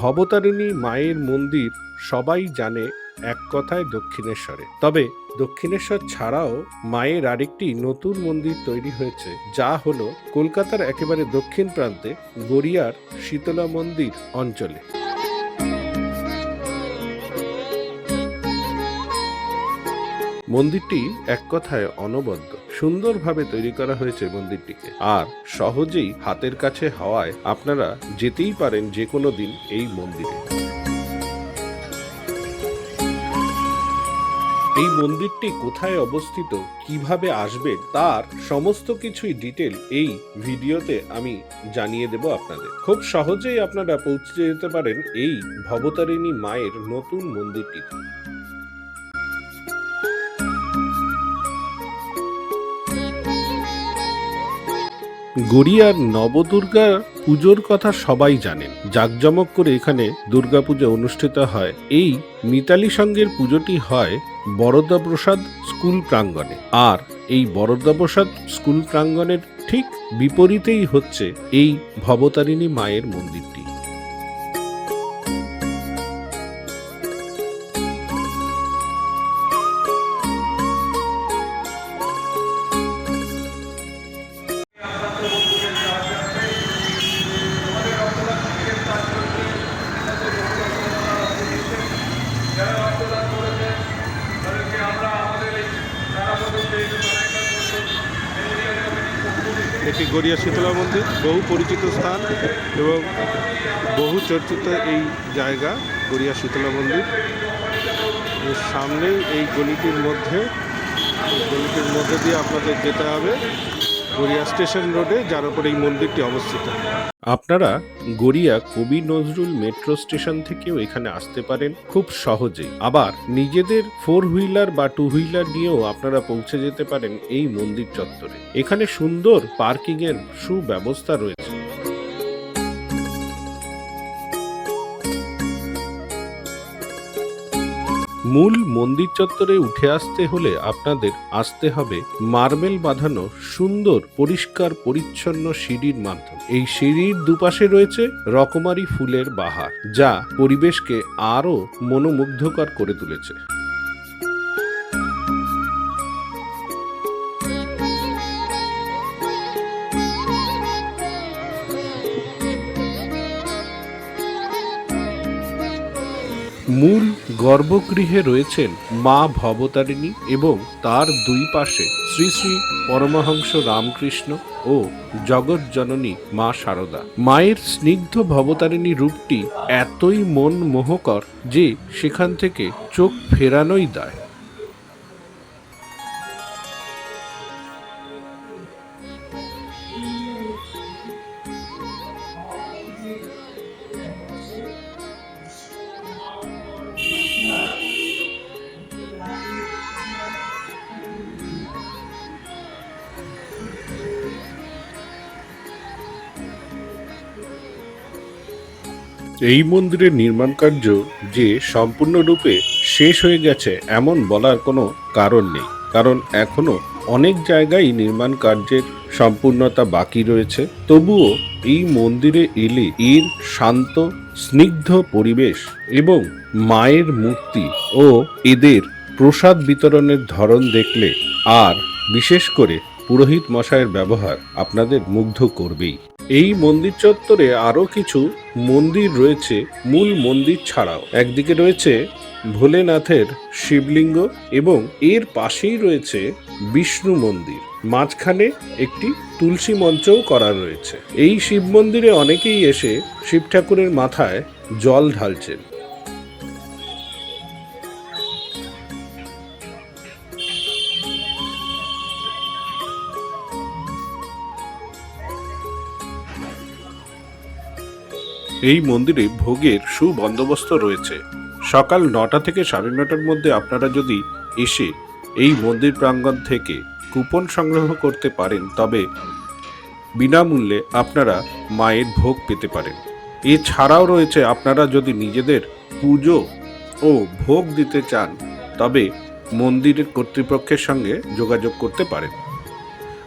ভবতারিণী মায়ের মন্দির সবাই জানে এক কথায় দক্ষিণেশ্বরে। তবে দক্ষিণেশ্বর ছাড়াও মায়ের আরেকটি নতুন মন্দির তৈরি হয়েছে, যা হলো কলকাতার একেবারে দক্ষিণ প্রান্তে গড়িয়ার শীতলা মন্দির অঞ্চলে। মন্দিরটি এক কথায় অনবদ্য। সুন্দরভাবে তৈরি করা হয়েছে মন্দিরটিকে। আর সহজেই হাতের কাছে হওয়ায় আপনারা যেতেই পারেন যে কোনো দিন এই মন্দিরে। এই মন্দিরটি কোথায় অবস্থিত, কীভাবে আসবে, তার সমস্ত কিছুই ডিটেল এই ভিডিওতে আমি জানিয়ে দেব আপনাদের। খুব সহজেই আপনারা পৌঁছে যেতে পারেন এই ভবতারিণী মায়ের নতুন মন্দিরটিতে। গড়িয়ার নবদুর্গা পুজোর কথা সবাই জানেন। জাঁকজমক করে এখানে দুর্গাপূজা অনুষ্ঠিত হয়। এই মিতালি সঙ্গের পুজোটি হয় বরদা প্রসাদ স্কুল প্রাঙ্গণে। আর এই বরদা প্রসাদ স্কুল প্রাঙ্গণের ঠিক বিপরীতেই হচ্ছে এই ভবতারিণী মায়ের মন্দিরটি। গড়িয়া শীতলা মন্দির, বহু পরিচিত স্থান এবং বহু চর্চিত এই জায়গা, গড়িয়া শীতলা মন্দির। সামনেই এই গলিটির মধ্যে গলিটির মধ্যে দিয়ে আপনাদের যেতে হবে। গড়িয়া স্টেশন রোডে, যার উপর এই মন্দিরটি অবস্থিত। আপনারা গড়িয়া কবি নজরুল মেট্রো স্টেশন থেকেও এখানে আসতে পারেন খুব সহজে আবার নিজেদের ফোর হুইলার বা টু হুইলার নিয়েও আপনারা পৌঁছে যেতে পারেন এই মন্দির চত্বরে। এখানে সুন্দর পার্কিং এর সুব্যবস্থা রয়েছে। মূল মন্দির চত্বরে উঠে আসতে হলে আপনাদের আসতে হবে মার্বেল বাঁধানো সুন্দর, পরিষ্কার, পরিচ্ছন্ন সিঁড়ির মাধ্যমে। এই সিঁড়ির দুপাশে রয়েছে রকমারি ফুলের বাহার, যা পরিবেশকে আরও মনোমুগ্ধকর করে তুলেছে। মূল গর্ভগৃহে রয়েছেন মা ভবতারিণী এবং তার দুই পাশে শ্রী শ্রী পরমহংস রামকৃষ্ণ ও জগৎ জননী মা সারদা। মায়ের স্নিগ্ধ ভবতারিণী রূপটি এতই মন মোহকর যে সেখান থেকে চোখ ফেরানোই দায়। এই মন্দিরের নির্মাণ কার্য যে সম্পূর্ণরূপে শেষ হয়ে গেছে এমন বলার কোনো কারণ নেই। কারণ এখনও অনেক জায়গায় নির্মাণ কার্যের সম্পূর্ণতা বাকি রয়েছে। তবুও এই মন্দিরে এলে এর শান্ত, স্নিগ্ধ পরিবেশ এবং মায়ের মূর্তি ও এদের প্রসাদ বিতরণের ধরন দেখলে আর বিশেষ করে পুরোহিত মশাইয়ের ব্যবহার আপনাদের মুগ্ধ করবেই। এই মন্দির চত্বরে আরও কিছু মন্দির রয়েছে মূল মন্দির ছাড়াও। একদিকে রয়েছে ভোলেনাথের শিবলিঙ্গ এবং এর পাশেই রয়েছে বিষ্ণু মন্দির। মাঝখানে একটি তুলসী মঞ্চও করা রয়েছে। এই শিব মন্দিরে অনেকেই এসে শিব ঠাকুরের মাথায় জল ঢালছেন। এই মন্দিরে ভোগের সুবন্দোবস্ত রয়েছে। সকাল নটা থেকে সাড়ে নটার মধ্যে আপনারা যদি এসে এই মন্দির প্রাঙ্গণ থেকে কুপন সংগ্রহ করতে পারেন, তবে বিনামূল্যে আপনারা মায়ের ভোগ পেতে পারেন। এছাড়াও রয়েছে আপনারা যদি নিজেদের পুজো ও ভোগ দিতে চান, তবে মন্দিরের কর্তৃপক্ষের সঙ্গে যোগাযোগ করতে পারেন।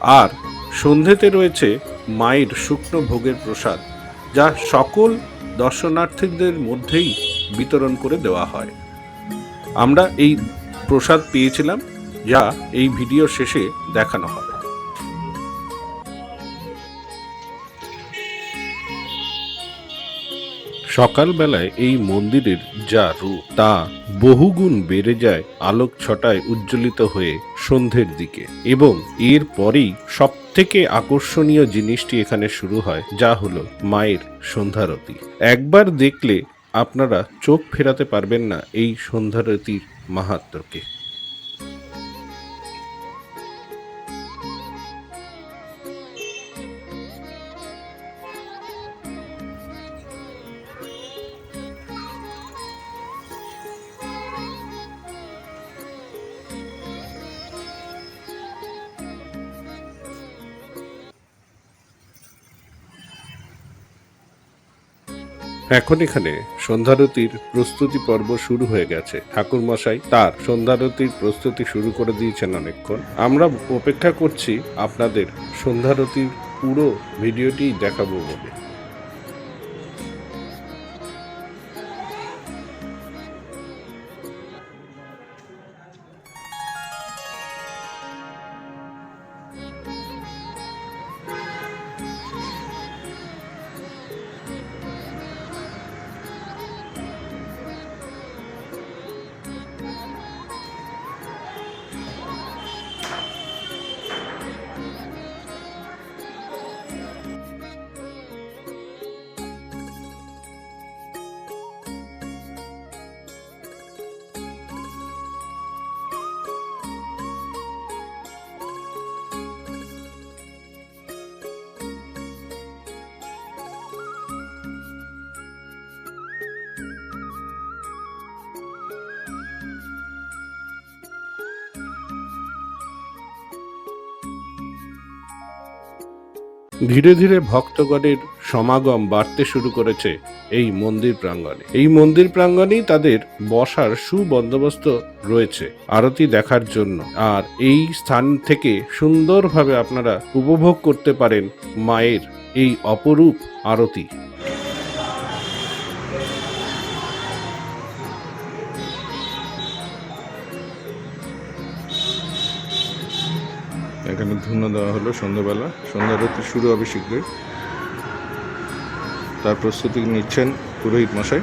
আর সন্ধ্যেতে রয়েছে মায়ের শুকনো ভোগের প্রসাদ। যা সকল দর্শনার্থীদের মধ্যেই বিতরণ করে দেওয়া হয়। আমরা এই প্রসাদ পেয়েছিলাম, যা এই ভিডিও শেষে দেখানো হবে। সকালবেলায় এই মন্দিরের যা রূপ, তা বহুগুণ বেড়ে যায় আলোক ছটায় উজ্জ্বলিত হয়ে সন্ধ্যের দিকে এবং এর পরেই সব থেকে আকর্ষণীয় জিনিসটি এখানে শুরু হয়, যা হলো মায়ের সন্ধ্যারতি। একবার দেখলে আপনারা চোখ ফেরাতে পারবেন না এই সন্ধ্যারতির মাহাত্ম্যকে। এখন এখানে সন্ধ্যারতির প্রস্তুতি পর্ব শুরু হয়ে গেছে। ঠাকুর মশাই তার সন্ধ্যারতির প্রস্তুতি শুরু করে দিয়েছেন অনেকক্ষণ। আমরা অপেক্ষা করছি আপনাদের সন্ধ্যারতির পুরো ভিডিওটি দেখাবো বলে। ধীরে ধীরে ভক্তগণের সমাগম বাড়তে শুরু করেছে এই মন্দির প্রাঙ্গণে। এই মন্দির প্রাঙ্গণেই তাদের বসার সুবন্দোবস্ত রয়েছে আরতি দেখার জন্য। আর এই স্থান থেকে সুন্দরভাবে আপনারা উপভোগ করতে পারেন মায়ের এই অপরূপ আরতি। এখানে ধুনো দেওয়া হলো সন্ধ্যাবেলা। সন্ধ্যারতি শুরু হবে শীঘ্রই। তার প্রস্তুতি নিচ্ছেন পুরোহিত মশাই।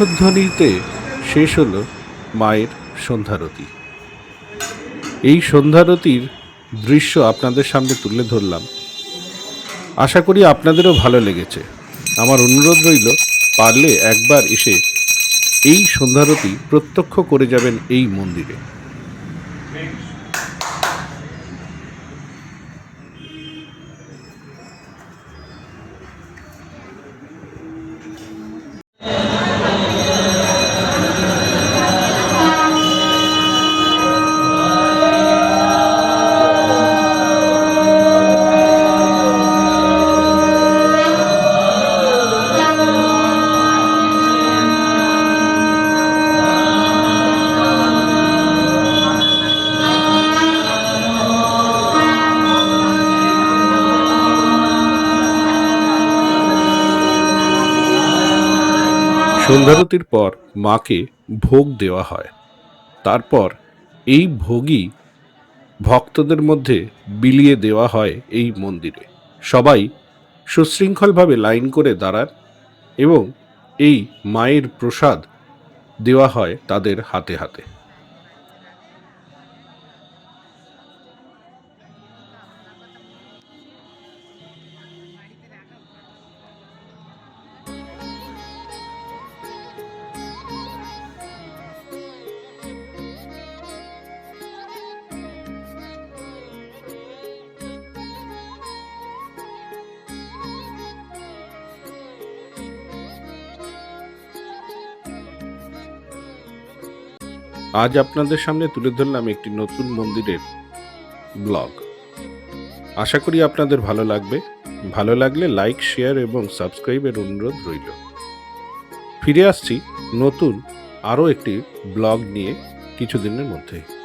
শঙ্খধ্বনিতে শেষ হল মায়ের সন্ধ্যারতি। এই সন্ধ্যারতির দৃশ্য আপনাদের সামনে তুলে ধরলাম। আশা করি আপনাদেরও ভালো লেগেছে। আমার অনুরোধ রইল, পারলে একবার এসে এই সন্ধ্যারতি প্রত্যক্ষ করে যাবেন এই মন্দিরে। সন্ধ্যারতির পর মাকে ভোগ দেওয়া হয়। তারপর এই ভোগই ভক্তদের মধ্যে বিলিয়ে দেওয়া হয় এই মন্দিরে। সবাই সুশৃঙ্খলভাবে লাইন করে দাঁড়ান এবং এই মায়ের প্রসাদ দেওয়া হয় তাদের হাতে হাতে। আজ আপনাদের সামনে তুলে ধরলাম একটি নতুন মন্দিরের ব্লগ। আশা করি আপনাদের ভালো লাগবে। ভালো লাগলে লাইক, শেয়ার এবং সাবস্ক্রাইবের অনুরোধ রইল। ফিরে আসছি নতুন আরও একটি ব্লগ নিয়ে কিছুদিনের মধ্যেই।